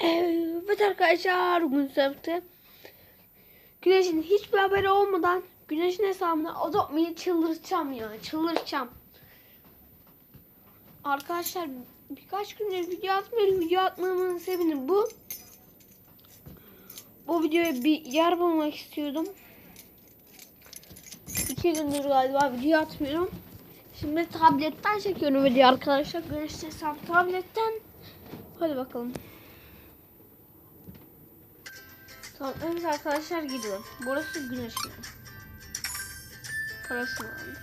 Evet arkadaşlar bugün sınıfta Güneş'in hiçbir haberi olmadan Güneş'in hesabına adopmayı çıldırtacağım ya çıldırtacağım. Arkadaşlar birkaç gündür video atmıyorum. Video atmamın sebebi bu. Bu videoya bir yer bulmak istiyordum. İki gündür galiba video atmıyorum. Şimdi tabletten çekiyorum video arkadaşlar. Güneş hesabı tabletten. Hadi bakalım. Tamam evet arkadaşlar gidiyorum. Burası güneş yeri. Parasını aldık.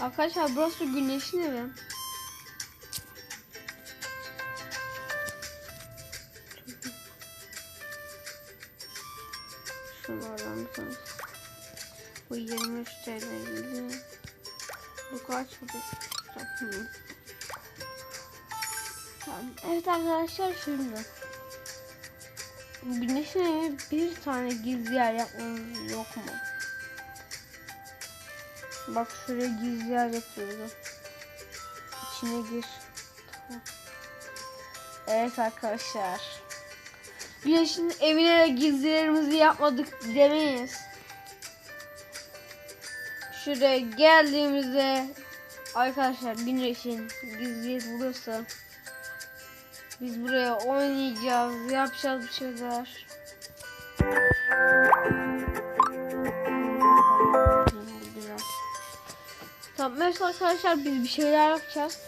Arkadaşlar burası güneşin evi. Şunlardan tanesi. Bu 23 TL'ydi. Bu kaç bu? Tamam. Evet arkadaşlar şimdi. Güneşin bir tane gizli yer yapmamız yok mu? Bak şuraya gizli yer yapıyoruz. İçine gir. Evet arkadaşlar. Güneşin evine gizlilerimizi yapmadık demeyiz. Şuraya geldiğimizde arkadaşlar güneşin gizli burası. Biz buraya oynayacağız, yapacağız bir şeyler. Tamam mesela arkadaşlar biz bir şeyler yapacağız.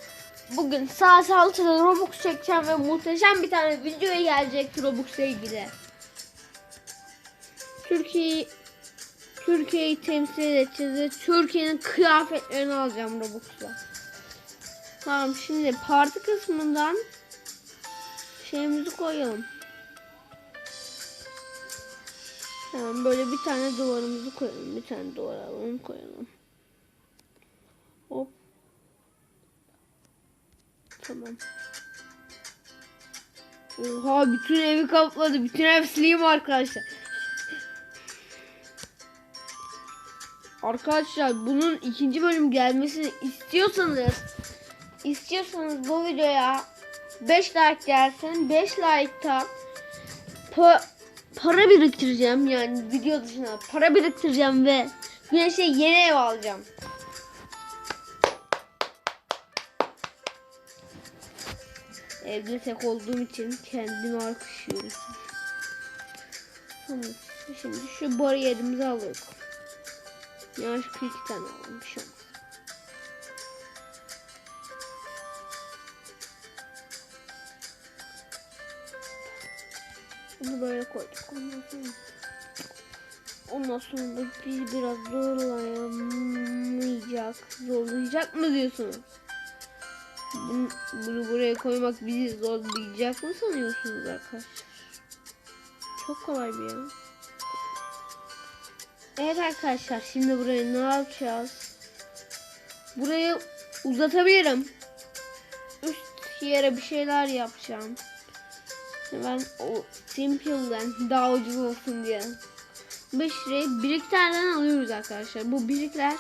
Bugün saat 6'da Robux çekeceğim ve muhteşem bir tane video gelecek Robux'la ilgili. Türkiye Türkiye'yi temsil edeceğiz Türkiye'nin kıyafetlerini alacağım Robux'la. Tamam şimdi parti kısmından şeyimizi koyalım. Tamam böyle bir tane duvarımızı koyalım. Bir tane duvar alalım koyalım. Hop. Tamam. Oha bütün evi kapladı. Bütün ev sileyim arkadaşlar. Arkadaşlar bunun ikinci bölüm gelmesini istiyorsanız istiyorsanız bu videoya 5 like gelsin. 5 like'ta pa para biriktireceğim yani video dışında para biriktireceğim ve güneşe yeni ev alacağım. Evde tek olduğum için kendimi alkışlıyorum. Şimdi şu bariyerimizi alıyoruz. Yani şu iki tane alalım. Bunu böyle koyduk. Ondan sonra, ondan sonra da biz biraz zorlayamayacak. Zorlayacak mı diyorsunuz? Bunu, bunu buraya koymak bizi zorlayacak mı sanıyorsunuz arkadaşlar? Çok kolay bir yer. Evet arkadaşlar şimdi burayı ne yapacağız? Burayı uzatabilirim. Üst yere bir şeyler yapacağım. Ben o Simple'den daha ucuz olsun diye. 5 lirayı biriklerden alıyoruz arkadaşlar. Bu birikler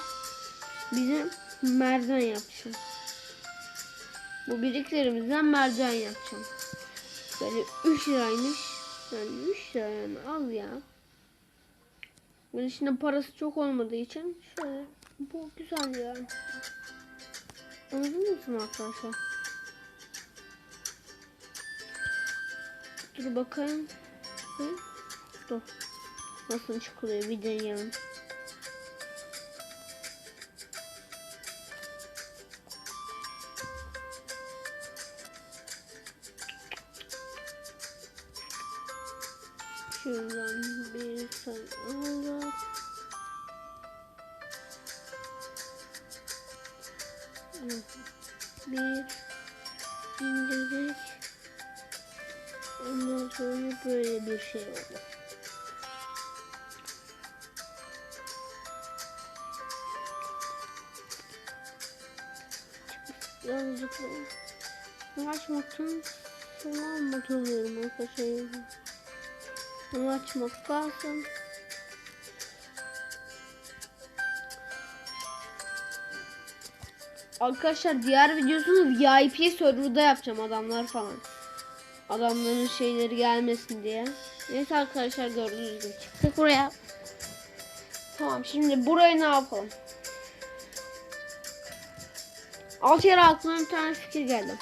bizim merdiven yapacağım. Bu biriklerimizden merdiven yapacağım. Böyle 3 liraymış. Yani 3 lira yani al ya. Bunun içinde parası çok olmadığı için şöyle bu güzel yani. Anladınız mı arkadaşlar? Dur bakayım. Hı? Dur. Nasıl çıkılıyor bir deneyelim. Şuradan bir sen alıp Birazcık da açmaktan falan batırıyorum arkadaşlar. Bunu açmak lazım. Arkadaşlar diğer videosunu VIP serverda yapacağım adamlar falan. Adamların şeyleri gelmesin diye. Neyse arkadaşlar gördüğünüz gibi çıktık buraya. Tamam şimdi burayı ne yapalım? Alt yere aklıma bir tane fikir geldi.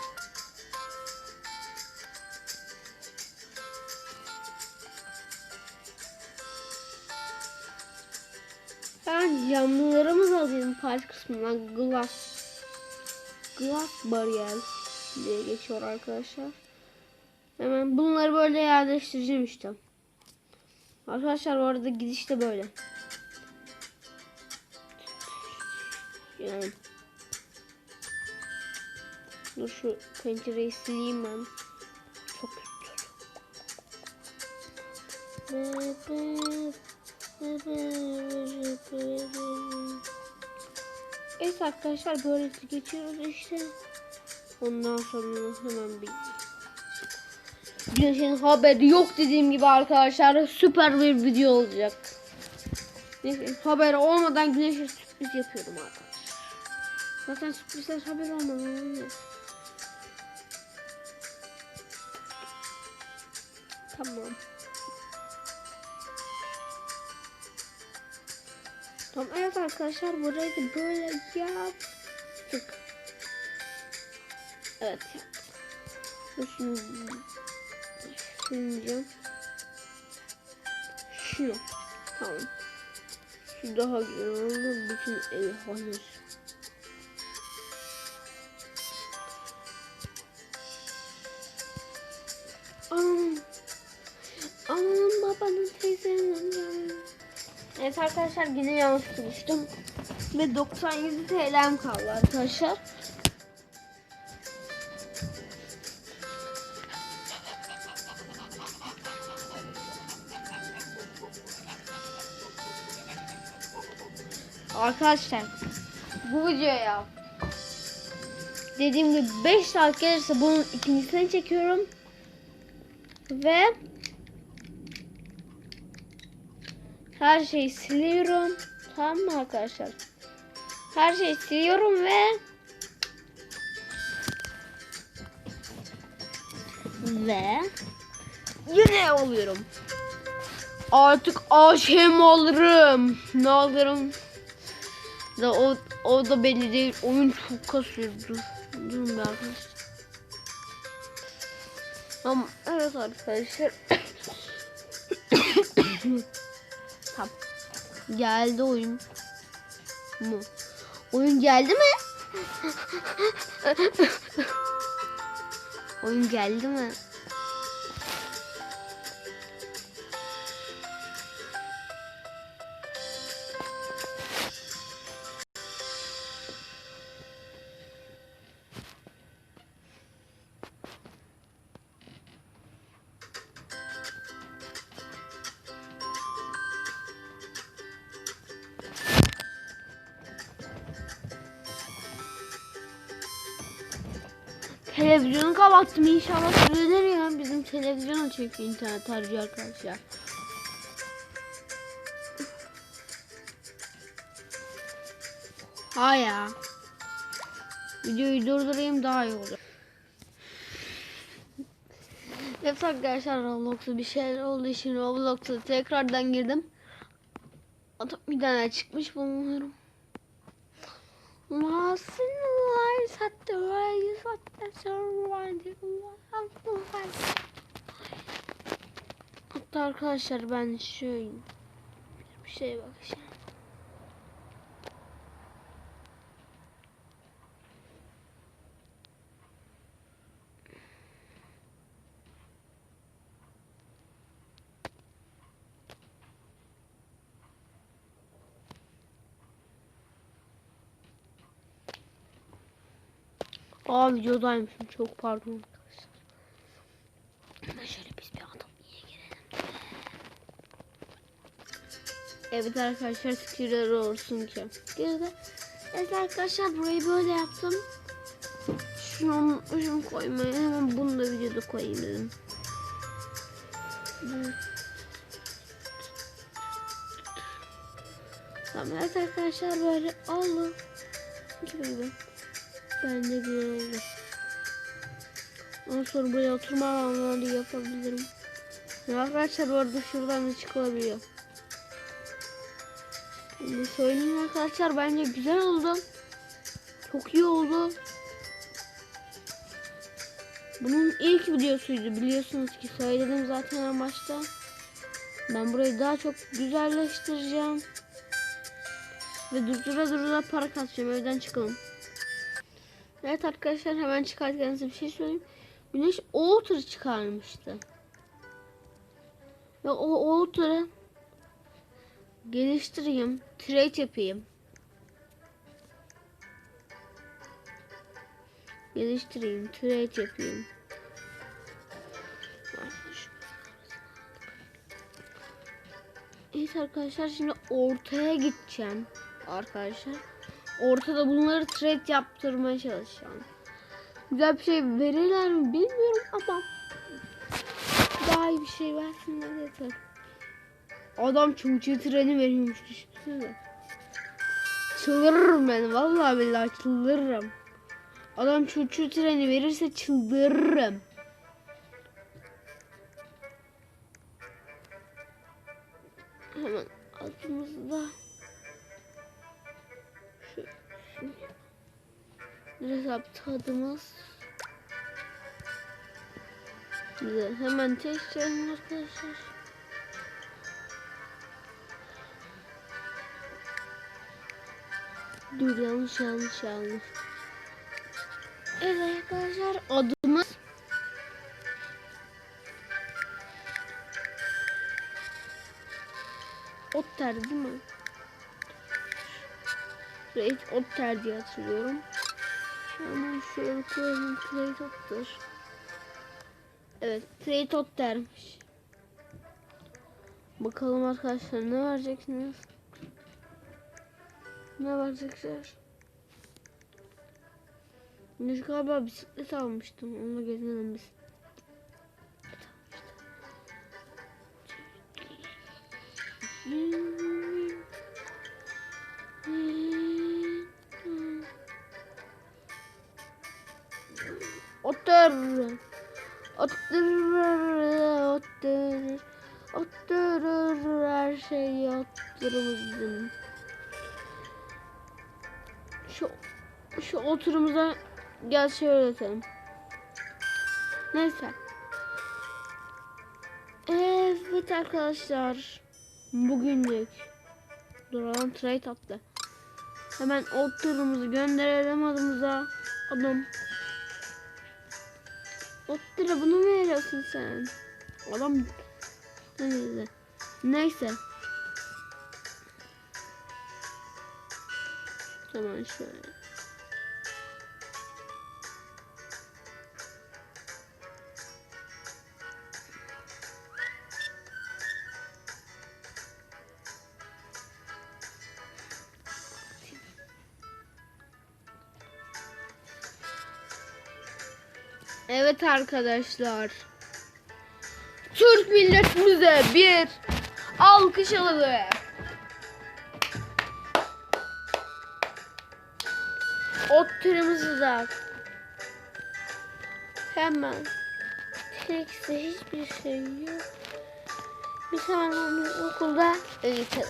Ben camlarımı alayım park kısmından glass glass barrier diye geçiyor arkadaşlar. Hemen bunları böyle yerleştireceğim işte. Arkadaşlar bu arada gidiş de böyle. Yani. Dur şu pencereyi sileyim ben. Çok kötü. Evet arkadaşlar böyle geçiyoruz işte. Ondan sonra hemen bir Güneşin haberi yok dediğim gibi arkadaşlar süper bir video olacak. Haber olmadan güneşe sürpriz yapıyorum arkadaşlar. Zaten sürprizler haber olmadan olmuyor. Tamam. Tamam evet arkadaşlar burayı da böyle yaptık. Evet yaptık. Şimdi sileceğim. Şunu. Tamam. Şu daha güzel oldu. Bütün evi hazır. Evet arkadaşlar yine yanlış buluştum. Ve 97 TL'm kaldı arkadaşlar. Arkadaşlar bu videoya dediğim gibi 5 saat gelirse bunun ikincisini çekiyorum. Ve her şeyi siliyorum. Tamam mı arkadaşlar? Her şeyi siliyorum ve ve yine oluyorum. Artık aşem alırım. Ne alırım? Da o, o da belli değil. Oyun çok kasıyor. Dur. Durun bir arkadaşlar. Tamam. Evet arkadaşlar. tamam. Geldi oyun. Mu? Oyun geldi mi? oyun geldi mi? Televizyonu kapattım inşallah söylenir ya. Bizim televizyon çünkü internet harcıyor arkadaşlar. Ha ya. Videoyu durdurayım daha iyi olur. Evet arkadaşlar Roblox'ta bir şeyler olduğu için Roblox'a tekrardan girdim. Atıp bir tane çıkmış bulmuyorum. Sattı var sattı Hatta arkadaşlar ben şöyle bir şey bakacağım. Aa videodaymışım çok pardon arkadaşlar. Hemen şöyle biz bir adam niye girelim. Evet arkadaşlar fikirler olsun ki. Geride. Evet arkadaşlar burayı böyle yaptım. Şunu, şunu koymayı hemen bunu da videoda koyayım dedim. Tamam evet arkadaşlar böyle oldu. Gibi. Ben de bir oldu. Ondan sonra buraya oturma alanları yapabilirim. Ya arkadaşlar bu arada şuradan da çıkılabiliyor. Bunu söyleyeyim arkadaşlar bence güzel oldu. Çok iyi oldu. Bunun ilk videosuydu biliyorsunuz ki söyledim zaten en başta. Ben burayı daha çok güzelleştireceğim. Ve durdura durdura para kasacağım evden çıkalım. Evet arkadaşlar hemen çıkarken size bir şey söyleyeyim. Güneş Outer çıkarmıştı. Ve o Outer'ı geliştireyim. Trade yapayım. Geliştireyim. Trade yapayım. Evet arkadaşlar şimdi ortaya gideceğim. Arkadaşlar. Ortada bunları trade yaptırmaya çalışacağım. Güzel bir şey verirler mi bilmiyorum ama daha iyi bir şey versinler yeter. Adam çuçu treni veriyormuş düşünsene. Çıldırırım ben vallahi billahi çıldırırım. Adam çuçu treni verirse çıldırırım. Hemen altımızda hesap tadımız Güzel. Hemen test edelim arkadaşlar. Dur yanlış yanlış yanlış. Evet arkadaşlar adımız Otter değil mi? Great Otter diye hatırlıyorum. Hemen şöyle koyalım Otter. Evet Great Otter'miş. Bakalım arkadaşlar ne vereceksiniz? Ne verecekler? Güneş galiba bisiklet almıştım. Onunla gezinelim biz. Otur. Gel şey öğretelim. Neyse. Evet arkadaşlar. Bugünlük duralım trade attı. Hemen oturumuzu gönderelim adımıza. Adam. Ottura bunu mu veriyorsun sen? Adam Neyse. Neyse. Hemen şöyle. Evet arkadaşlar. Türk milletimize bir alkış alalım. Oturumuzu da hemen tekste hiçbir şey yok. Bir tane okulda eğitelim.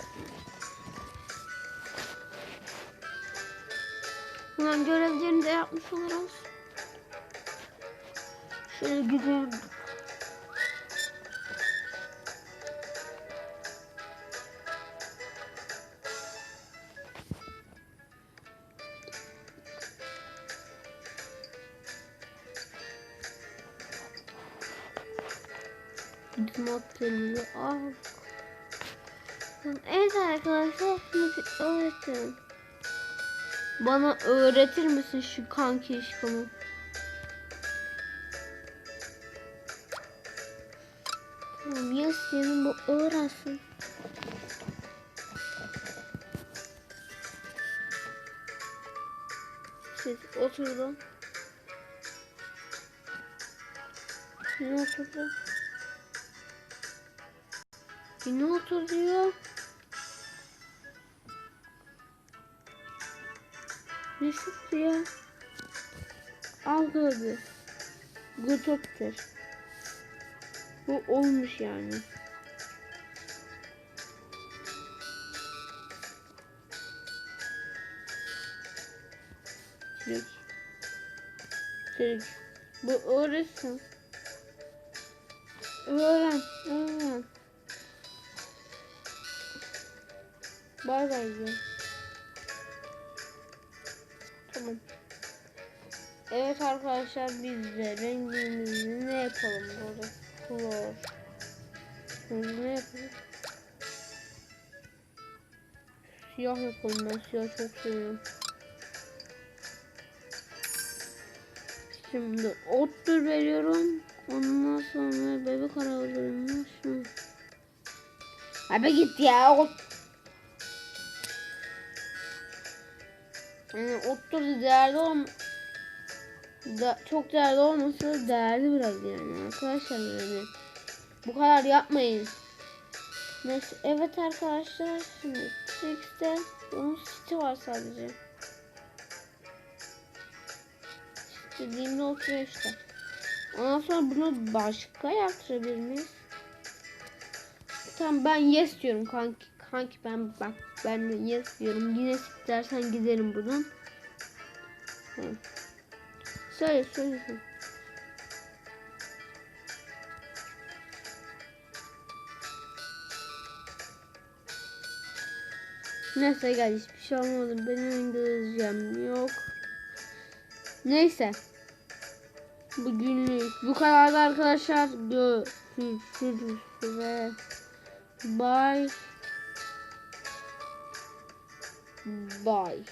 Hemen görevlerini de yapmış oluruz. Şöyle gidelim. Modelini al. Evet arkadaşlar şimdi öğretin. Bana öğretir misin şu kanki işkomu? Senin bu öğrensin. Siz oturdum. Ne oturdum? Yine oturuyor. Ne sıktı ya? Al gördü. Gotopter. Bu olmuş yani. Çilek. Çilek. Bu orası. Öğren. Öğren. Bay bay diyor. Tamam. Evet arkadaşlar biz de rengimizi ne yapalım burada? Klor. Şimdi ne yapalım? Siyah yapalım ben siyah çok seviyorum. Şimdi ottur veriyorum. Ondan sonra bebek arabalarına şunu. Abi git ya ot. Yani ottur da değerli olm da çok değerli olmasa da değerli biraz yani arkadaşlar yani. Bu kadar yapmayın. Neyse evet arkadaşlar şimdi Trix'te onun siti var sadece. İstediğimde oturuyor işte. Ondan sonra bunu başka yaptırabilir miyiz? Tamam ben yes diyorum kanki. Kanki ben bak ben de yes diyorum. Yine dersen giderim buradan. Tamam. Söyle söyle. söyle. Neyse gel hiçbir şey olmadı. Benim İngilizcem yok. Neyse. Bugünlük bu kadardı arkadaşlar. Görüşürüz ve bye. Bye.